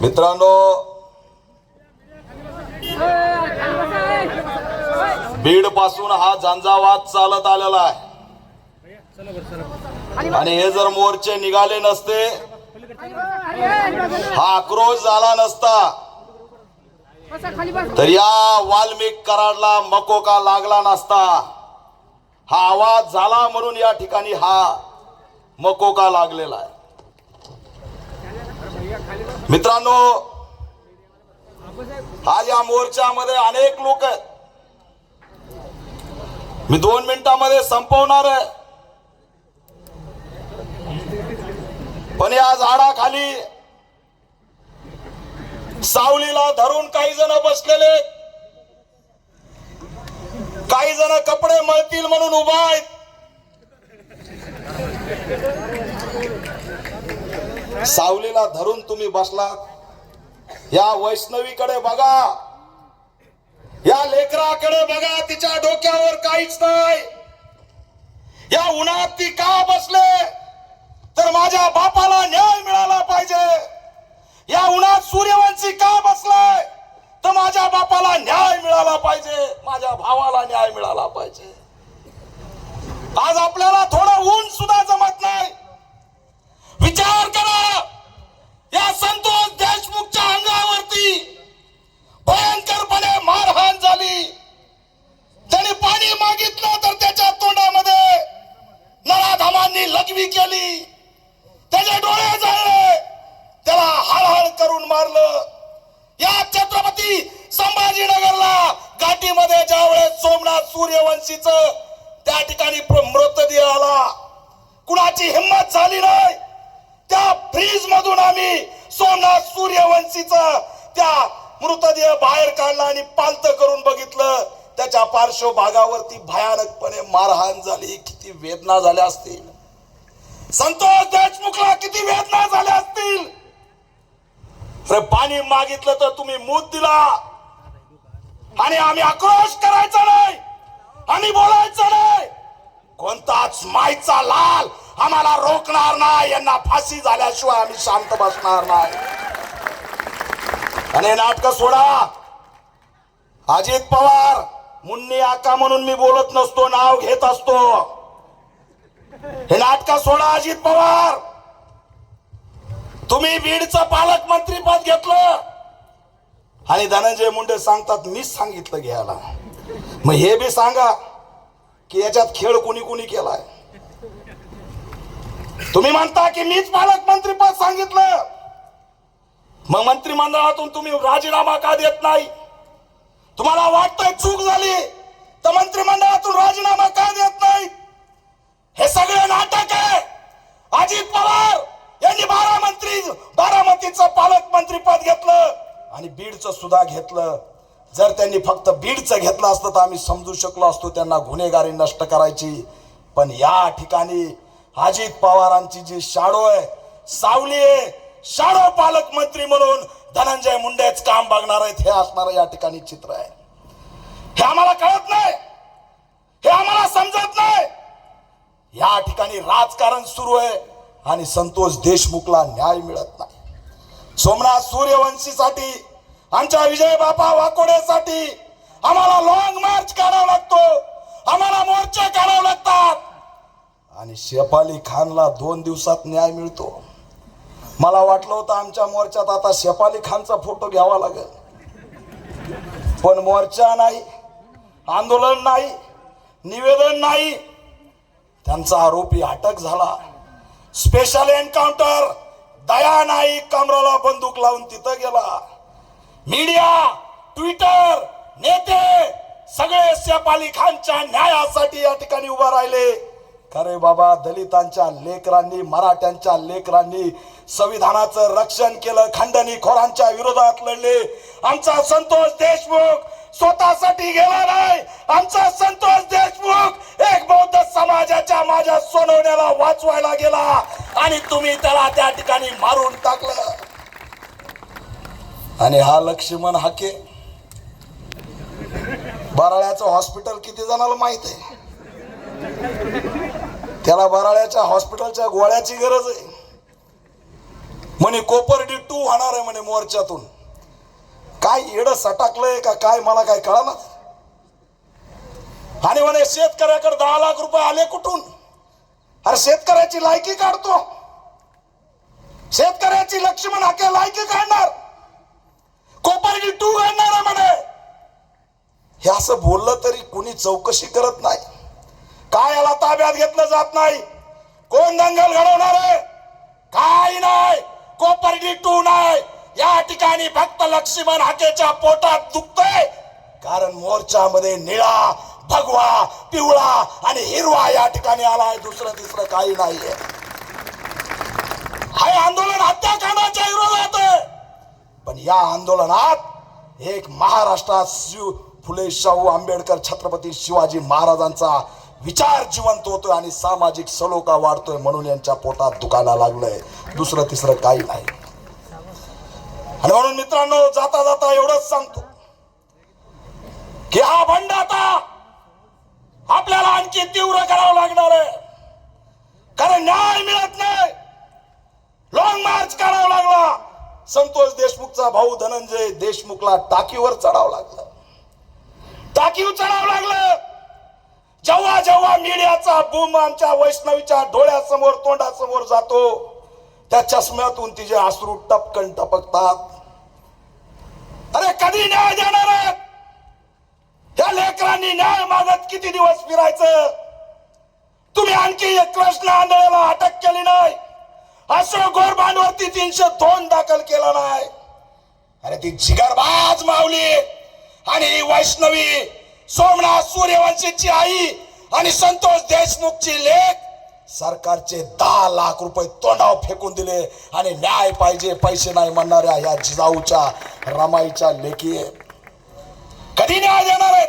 मित्रांनो बीडपासून हा झंझावात चालत आलेला आहे. आणि हे जर मोर्चे निघाले नसते हा आक्रोश झाला नसता. तर या वाल्मिक कराडला मकोका लागला नसता. हा आवाज झाला म्हणून या ठिकाणी हा मकोका लागलेला आहे. मित्रांनो हा या मोर्चामध्ये अनेक लोक आहेत. मी दोन मिनिटांमध्ये संपवणार आहे. पण या झाडाखाली सावलीला धरून काही जण बसलेले काही जण कपडे मळतील म्हणून उभा आहेत. सावलीला धरून तुम्ही बसलात. या वैष्णवीकडे बघा. या लेकराकडे बघा तिच्या डोक्यावर काहीच नाही. या उन्हात ती का बसले? तर माझ्या बापाला न्याय मिळाला पाहिजे. या उन्हात सूर्यवंशी का बसलाय तर माझ्या बापाला न्याय मिळाला पाहिजे. माझ्या भावाला न्याय मिळाला या छत्रपती संभाजीनगरला घाटीमध्ये ज्यावेळेस सोमनाथ सूर्यवंशीच त्या ठिकाणी मृतदेह आला कुणाची हिंमत झाली नाही त्या फ्रीज मधून आम्ही सोमनाथ सूर्यवंशीच त्या मृतदेह बाहेर काढला आणि पालत करून बघितलं. त्याच्या पार्श्वभागावरती भयानकपणे मारहाण झाली. किती वेदना झाल्या असतील. संतोष देशमुखला किती वेदना अरे पाणी मागितलं तर तुम्ही मूत दिला. आणि आम्ही आक्रोश करायचा नाही. आम्ही बोलायचं नाही. कोणताच माईचा लाल आम्हाला रोखणार नाही. यांना फाशी झाल्याशिवाय आम्ही शांत बसणार नाही. आणि नाटक सोडा. अजित पवार मुन्नी आका म्हणून मी बोलत नसतो नाव घेत असतो. हे नाटक सोडा अजित पवार. तुम्ही बीडचं पालकमंत्री पद घेतलं. आणि धनंजय मुंडे सांगतात मीच सांगितलं घ्यायला. मग हे बी सांगा की याच्यात खेळ कोणी कोणी केलाय. तुम्ही म्हणता की मीच पालकमंत्री पद सांगितलं. मग मंत्रिमंडळातून तुम्ही राजीनामा का देत नाही? तुम्हाला वाटतंय चूक झाली? तर मंत्री बीडचं सुद्धा घेतलं. जर त्यांनी फक्त बीडचं घेतलं असतं तर आम्ही समजू शकलो असतो त्यांना गुन्हेगारी नष्ट करायची. पण या ठिकाणी अजित पवारांची जी शाडो आहे सावली आहे शाडो पालकमंत्री म्हणून धनंजय मुंडेच काम बघणार आहेत हे असणार या ठिकाणी चित्र आहे. हे आम्हाला कळत नाही. हे आम्हाला समजत नाही. या ठिकाणी राजकारण सुरू आहे आणि संतोष देशमुखला न्याय मिळत नाही. सोमनाथ सूर्यवंशीसाठी आमच्या विजय बापा वाकोडेसाठी आम्हाला लॉंग मार्च काढावा लागतो. आम्हाला मोर्चे काढावे लागतात. आणि शेफाली खानला दोन दिवसात न्याय मिळतो. मला वाटलं होतं आमच्या मोर्चात आता शेफाली खानचा फोटो घ्यावा लागेल. पण मोर्चा नाही आंदोलन नाही निवेदन नाही. त्यांचा आरोपी अटक झाला. स्पेशल एन्काउंटर दया नाही कमराला बंदूक लावून तिथं गेला. मीडिया ट्विटर नेते सगळे सेफ अली खानच्या न्यायासाठी या ठिकाणी उभा राहिले. खरे बाबा दलितांच्या लेकरांनी मराठ्यांच्या लेकरांनी संविधानाचं रक्षण केलं खंडणी खोरांच्या विरोधात लढले. आमचा संतोष देशमुख स्वतःसाठी गेला नाही. आमचा संतोष देशमुख एक बौद्ध समाजाच्या माझ्या सोनवण्याला वाचवायला गेला. आणि तुम्ही त्याला त्या ठिकाणी मारून टाकलं. आणि हा लक्ष्मण हाके. बराळ्याचं हॉस्पिटल किती जणाला माहीत आहे? त्याला बराळ्याच्या हॉस्पिटलच्या गोळ्याची गरज आहे. म्हणे कोपर्डी टू होणार आहे म्हणे मोर्चातून. काय येड सटाकलंय का काय मला काय कळणार आणि म्हणे शेतकऱ्याकडे दहा लाख रुपये आले कुठून? अरे शेतकऱ्याची लायकी काढतो. शेतकऱ्याची लक्ष्मण हाके लायकी काढणार. कोपर्डी टू घडणार म्हणे. हे असं बोललं तरी कुणी चौकशी करत नाही. काय याला ताब्यात घेतलं जात नाही. कोण दंगल घडवणार आहे? काय नाही. कोपर्डी टू नाही. या ठिकाणी फक्त लक्ष्मण हाकेच्या पोटात दुखतंय. कारण मोर्चामध्ये निळा भगवा पिवळा आणि हिरवा या ठिकाणी आलाय. दुसरं तिसरं काही नाहीये. हे आंदोलन हत्याकांडाच्या विरोधात. पण या आंदोलनात एक महाराष्ट्रात शिव फुले शाहू आंबेडकर छत्रपती शिवाजी महाराजांचा विचार जिवंत होतोय आणि सामाजिक सलोखा वाढतोय म्हणून यांच्या पोटात दुखायला लागलंय. दुसरं तिसरं काही नाही. आणि म्हणून मित्रांनो जाता जाता एवढंच सांगतो की हा बंड आता आपल्याला आणखी तीव्र करावं लागणार आहे. कारण न्याय मिळत नाही. लॉंग मार्च करावा लागला. संतोष देशमुखचा भाऊ धनंजय देशमुखला टाकीवर चढावं लागलं. टाकीवर चढावं लागलं. जेव्हा जेव्हा मीडियाचा बूम आमच्या वैष्णवीच्या डोळ्यासमोर तोंडासमोर जातो त्या चष्म्यातून तिचे अश्रू टपकन टपकतात. अरे कधी न्याय देणार त्या लेकरांनी न्याय मागत किती दिवस फिरायचं? तुम्ही आणखी एक कृष्ण आंधळेला अटक केली असं गोरबांवरती तीनशे दोन दाखल केला नाही. अरे ती जिगरबाज मावली आणि वैष्णवी सोमनाथ सूर्यवंशीची आई आणि संतोष देशमुखची लेख सरकारचे दहा लाख रुपये तोंडाव फेकून दिले आणि न्याय पाहिजे पैसे नाही म्हणणाऱ्या या जिजाऊच्या रमाईच्या लेखी. कधी न्याय देणार आहेत?